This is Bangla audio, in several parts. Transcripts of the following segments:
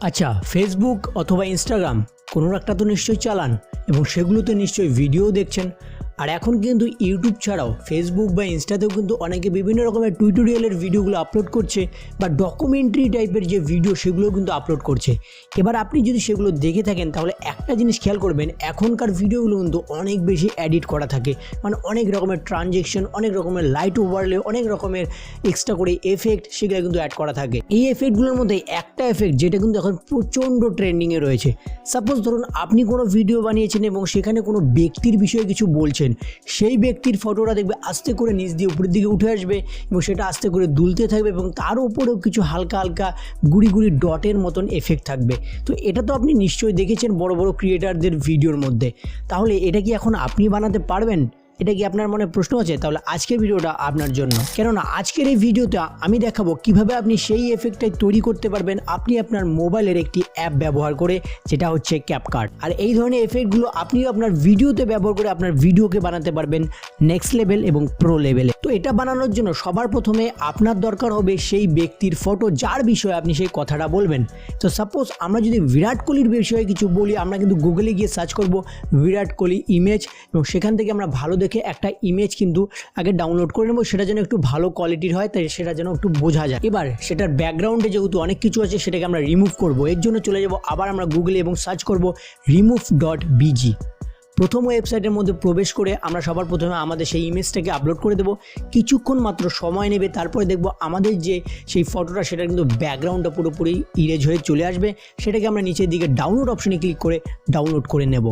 আচ্ছা ফেসবুক অথবা ইনস্টাগ্রাম কোনো একটা তো নিশ্চয়ই চালান এবং সেগুলোতে নিশ্চয়ই ভিডিও দেখছেন। আর এখন কিন্তু ইউটিউব ছাড়াও ফেসবুক বা ইনস্টাতেও কিন্তু অনেকে বিভিন্ন রকমের টিউটোরিয়ালের ভিডিওগুলো আপলোড করছে বা ডকুমেন্টারি টাইপের যে ভিডিও সেগুলো কিন্তু আপলোড করছে। এবার আপনি যদি সেগুলো দেখে থাকেন, তাহলে একটা জিনিস খেয়াল করবেন, এখনকার ভিডিওগুলো কিন্তু অনেক বেশি এডিট করা থাকে। মানে অনেক রকমের ট্রানজেকশন অনেক রকমের লাইট ওভারলে অনেক রকমের এক্সট্রা করে এফেক্ট সেগুলো কিন্তু অ্যাড করা থাকে। এই এফেক্টগুলোর মধ্যে একটা এফেক্ট যেটা কিন্তু এখন প্রচণ্ড ট্রেন্ডিংয়ে রয়েছে। সাপোজ ধরুন আপনি কোনো ভিডিও বানিয়েছেন এবং সেখানে কোনো ব্যক্তির বিষয়ে কিছু বলছেন সেই ব্যক্তির ফটোটা দেখবে আস্তে করে নিচ দিয়ে উপরের দিকে উঠে আসবে এবং সেটা আস্তে করে দুলতে থাকবে এবং তার উপরেও কিছু হালকা হালকা গুড়ি গুড়ি ডটের মতন এফেক্ট থাকবে। তো এটা তো আপনি নিশ্চয়ই দেখেছেন বড় বড় ক্রিয়েটারদের ভিডিওর মধ্যে। তাহলে এটা কি এখন আপনি বানাতে পারবেন? এটা কি আপনার মনে প্রশ্ন আছে? তাহলে আজকের ভিডিওটা আপনার জন্য। কেননা আজকের এই ভিডিওতে আমি দেখাবো কীভাবে আপনি সেই এফেক্টটাই তৈরি করতে পারবেন আপনি আপনার মোবাইলের একটি অ্যাপ ব্যবহার করে, যেটা হচ্ছে ক্যাপকার্ট আর এই ধরনের এফেক্টগুলো আপনিও আপনার ভিডিওতে ব্যবহার করে আপনার ভিডিওকে বানাতে পারবেন নেক্সট লেভেল এবং প্রো লেভেলে তো এটা বানানোর জন্য সবার প্রথমে আপনার দরকার হবে সেই ব্যক্তির ফটো যার বিষয়ে আপনি সেই কথাটা বলবেন। তো সাপোজ আমরা যদি বিরাট কোহলির বিষয়ে কিছু বলি, আমরা কিন্তু গুগলে গিয়ে সার্চ করব, বিরাট কোহলি ইমেজ এবং সেখান থেকে আমরা ভালো দেখে একটা ইমেজ কিন্তু আগে ডাউনলোড করে নেব, সেটা যেন একটু ভালো কোয়ালিটির হয়, তাই সেটা যেন একটু বোঝা যায়। এবার সেটার ব্যাকগ্রাউন্ডে যেহেতু অনেক কিছু আছে, সেটাকে আমরা রিমুভ করব। এর জন্য চলে যাব, আবার আমরা গুগলে এবং সার্চ করব রিমুভ ডট বিজি প্রথম ওয়েবসাইটের মধ্যে প্রবেশ করে আমরা সবার প্রথমে আমাদের সেই ইমেজটাকে আপলোড করে দেবো। কিছুক্ষণ মাত্র সময় নেবে, তারপরে দেখব আমাদের যে সেই ফটোটা সেটা কিন্তু ব্যাকগ্রাউন্ডটা পুরোপুরি ইরেজ হয়ে চলে আসবে। সেটাকে আমরা নিচের দিকে ডাউনলোড অপশনে ক্লিক করে ডাউনলোড করে নেব।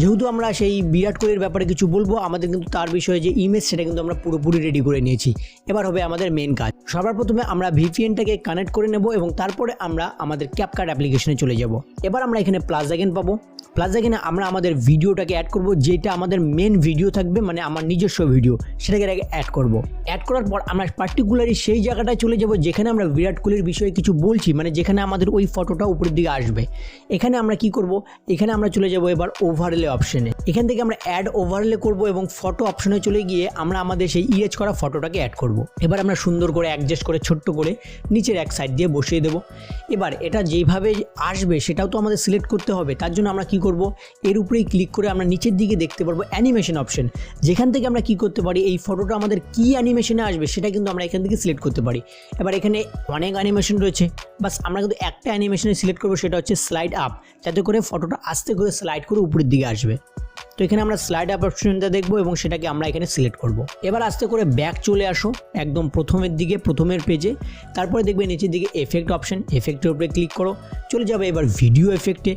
যেহেতু আমরা সেই বিরাট কোহলির ব্যাপারে কিছু বলব, আমাদের কিন্তু তার বিষয়ে যে ইমেজ সেটা কিন্তু আমরা পুরোপুরি রেডি করে নিয়েছি। এবার হবে আমাদের মেন কাজ। সবার প্রথমে আমরা ভিপিএনটাকে কানেক্ট করে নেব এবং তারপরে আমরা আমাদের ক্যাপকার্ট অ্যাপ্লিকেশনে চলে যাব। এবার আমরা এখানে প্লাস আইকন পাবো। প্লাস এখানে আমরা আমাদের ভিডিওটাকে অ্যাড করব, যেটা আমাদের মেন ভিডিও থাকবে মানে আমার নিজস্ব ভিডিও সেটাকে আগে অ্যাড করব। অ্যাড করার পর আমরা পার্টিকুলারলি সেই জায়গাটায় চলে যাব, যেখানে আমরা বিরাট কোহলির বিষয়ে কিছু বলছি মানে যেখানে আমাদের ওই ফটোটা উপরের দিকে আসবে। এখানে আমরা কি করব? এখানে আমরা চলে যাব এবার ওভারলে অপশনে এখান থেকে আমরা অ্যাড ওভারলে করব এবং ফটো অপশনে চলে গিয়ে আমরা আমাদের সেই ইরেজ করা ফটোটাকে অ্যাড করব। এবার আমরা সুন্দর করে অ্যাডজাস্ট করে, ছোট্ট করে নিচের এক সাইড দিয়ে বসিয়ে দেবো। এবার এটা যেইভাবে আসবে সেটাও তো আমাদের সিলেক্ট করতে হবে। তার জন্য আমরা কি করব? এর উপরেই ক্লিক করে আমরা নিচের দিকে দেখতে পারব অ্যানিমেশন অপশন যেখান থেকে আমরা কি করতে পারি? এই ফটোটা আমাদের কি অ্যানিমেশনে আসবে সেটা কিন্তু আমরা এখান থেকে সিলেক্ট করতে পারি। এবার এখানে অনেক অ্যানিমেশন রয়েছে। বাস আমরা কিন্তু একটা অ্যানিমেশনে সিলেক্ট করব, সেটা হচ্ছে স্লাইড আপ যাতে করে ফটোটা আস্তে করে স্লাইড করে উপরের দিকে আসবে। তো এখানে আমরা স্লাইড আপ অপশনটা দেখব এবং সেটাকে আমরা এখানে সিলেক্ট করব। এবার আস্তে করে ব্যাক চলে আসো, একদম প্রথমের দিকে, প্রথমের পেজে তারপরে দেখবে নিচের দিকে এফেক্ট অপশন এফেক্টের উপরে ক্লিক করো। চলে যাবে এবার ভিডিও এফেক্টে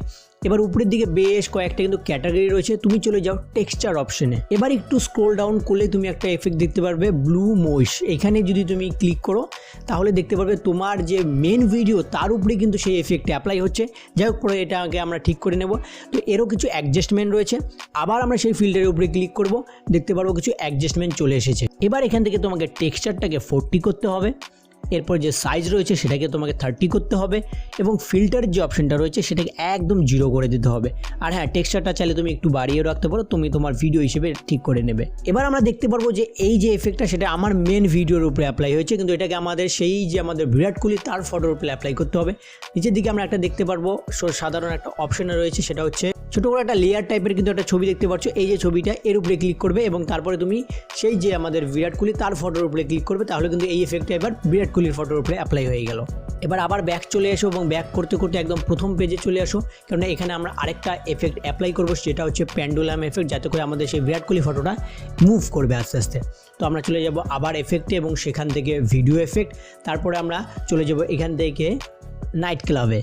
এবার উপরের দিকে বেশ কয়েকটা কিন্তু ক্যাটাগরি রয়েছে, তুমি চলে যাও টেক্সচার অপশনে এবার একটু স্ক্রোল ডাউন করলে তুমি একটা এফেক্ট দেখতে পারবে ব্লু মোইশ এখানে যদি তুমি ক্লিক করো, তাহলে দেখতে পারবে তোমার যে মেন ভিডিও তার উপরে কিন্তু সেই এফেক্ট অ্যাপ্লাই হচ্ছে। যাই হোক, পরে এটাকে আমরা ঠিক করে নেব। তো এরও কিছু অ্যাডজাস্টমেন্ট রয়েছে। আবার আমরা সেই ফিল্টারের উপরে ক্লিক করব, দেখতে পারব কিছু অ্যাডজাস্টমেন্ট চলে এসেছে। এবার এখান থেকে তোমাকে টেক্সচারটাকে ফোরটি করতে হবে। এরপর যে সাইজ রয়েছে সেটাকে তোমাকে থার্টি করতে হবে এবং ফিল্টার যে অপশনটা রয়েছে সেটাকে একদম জিরো করে দিতে হবে। আর হ্যাঁ টেক্সচারটা চাইলে তুমি একটু বাড়িয়ে রাখতে পারো, তুমি তোমার ভিডিও হিসেবে ঠিক করে নেবে। এবার আমরা দেখতে পারব যে এই যে এফেক্টটা সেটা আমার মেন ভিডিওর উপরে অ্যাপ্লাই হয়েছে, কিন্তু এটাকে আমাদের সেই যে আমাদের বিরাট কোহলি তার ফটোর উপরে অ্যাপ্লাই করতে হবে। নিচের দিকে আমরা একটা দেখতে পারব সাধারণ একটা অপশন রয়েছে, সেটা হচ্ছে ছোটো করে একটা লেয়ার টাইপের কিন্তু একটা ছবি দেখতে পাচ্ছ। এই যে ছবিটা এর উপরে ক্লিক করবে এবং তারপরে তুমি সেই যে আমাদের বিরাট কোহলি তার ফটোর উপরে ক্লিক করবে, তাহলে কিন্তু এই এফেক্টটা এবার বিরাট কোহলির ফটোর উপরে অ্যাপ্লাই হয়ে গেল। এবার আবার ব্যাক চলে এসো এবং ব্যাক করতে করতে একদম প্রথম পেজে চলে আসো। কেননা এখানে আমরা আরেকটা এফেক্ট অ্যাপ্লাই করব, সেটা হচ্ছে প্যান্ডুলাম এফেক্ট যাতে করে আমাদের সেই বিরাট কোহলি ফটোটা মুভ করবে আস্তে আস্তে। তো আমরা চলে যাব আবার এফেক্টে এবং সেখান থেকে ভিডিও এফেক্ট তারপরে আমরা চলে যাব এখান থেকে নাইট ক্লাবে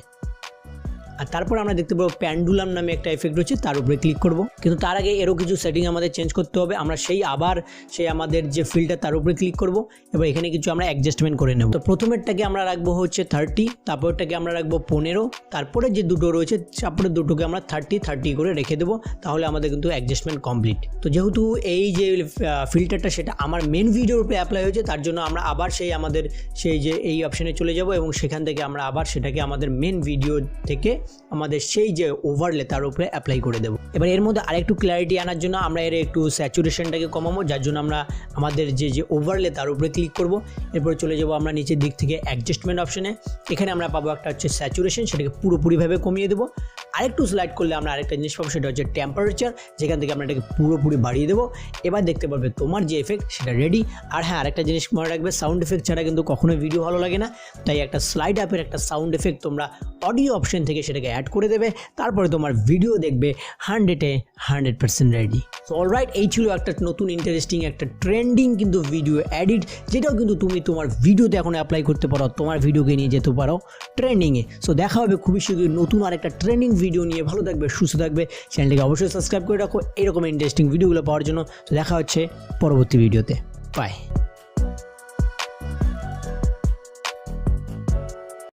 আর তারপর আমরা দেখতে পাবো প্যান্ডুলাম নামে একটা এফেক্ট রয়েছে, তার উপরে ক্লিক করব। কিন্তু তার আগে এরও কিছু সেটিং আমাদের চেঞ্জ করতে হবে, আমরা সেই আবার সেই আমাদের যে ফিল্টার তার উপরে ক্লিক করব। এবার এখানে কিছু আমরা অ্যাডজাস্টমেন্ট করে নেব। তো প্রথমেরটাকে আমরা রাখব হচ্ছে থার্টি তারপরটাকে আমরা রাখব পনেরো, তারপরে যে দুটো রয়েছে, তারপরে দুটোকে আমরা থার্টি থার্টি করে রেখে দেবো, তাহলে আমাদের কিন্তু অ্যাডজাস্টমেন্ট কমপ্লিট তো যেহেতু এই যে ফিল্টারটা সেটা আমার মেন ভিডিওর উপরে অ্যাপ্লাই হয়েছে, তার জন্য আমরা আবার সেই আমাদের সেই যে এই অপশানে চলে যাব এবং সেখান থেকে আমরা আবার সেটাকে আমাদের মেন ভিডিও থেকে আমাদের সেই যে ওভারলে তার উপরে অ্যাপ্লাই করে দেবো। এবার এর মধ্যে আরেকটু ক্ল্যারিটি আনার জন্য আমরা এর একটু স্যাচুরেশনটাকে কমাবো, যার জন্য আমরা আমাদের যে যে ওভারলে তার উপরে ক্লিক করব। এরপর চলে যাব আমরা নিচের দিক থেকে অ্যাডজাস্টমেন্ট অপশনে এখানে আমরা পাবো একটা হচ্ছে স্যাচুরেশন সেটাকে পুরোপুরিভাবে কমিয়ে দেবো। আরেকটু স্লাইড করলে আমরা আরেকটা জিনিস পাবো, সেটা হচ্ছে টেম্পারেচার যেখান থেকে আমরা এটাকে পুরোপুরি বাড়িয়ে দেবো। এবার দেখতে পারবে তোমার যে এফেক্ট সেটা রেডি আর হ্যাঁ আরেকটা জিনিস মনে রাখবে সাউন্ড এফেক্ট ছাড়া কিন্তু কখনোই ভিডিও ভালো লাগে না। তাই একটা স্লাইড আপের একটা সাউন্ড এফেক্ট তোমরা অডিও অপশন থেকে সেটাকে অ্যাড করে দেবে। তারপরে তোমার ভিডিও দেখবে হান্ড্রেডে hundred percent ready so alright এই ছিল একটা নতুন ইন্টারেস্টিং একটা ট্রেন্ডিং কিন্তু ভিডিও অ্যাডিট যেটাও কিন্তু তুমি তোমার ভিডিওতে এখন অ্যাপ্লাই করতে পারো, তোমার ভিডিওকে নিয়ে যেতে পারো ট্রেন্ডিংয়ে সো দেখা হবে খুবই শীঘ্রই নতুন আর একটা ট্রেন্ডিং ভিডিও নিয়ে ভালো থাকবে, সুস্থ থাকবে, চ্যানেলটিকে অবশ্যই সাবস্ক্রাইব করে রাখো। এরকম ইন্টারেস্টিং ভিডিওগুলো পাওয়ার জন্য। তো দেখা হচ্ছে পরবর্তী ভিডিওতে বাই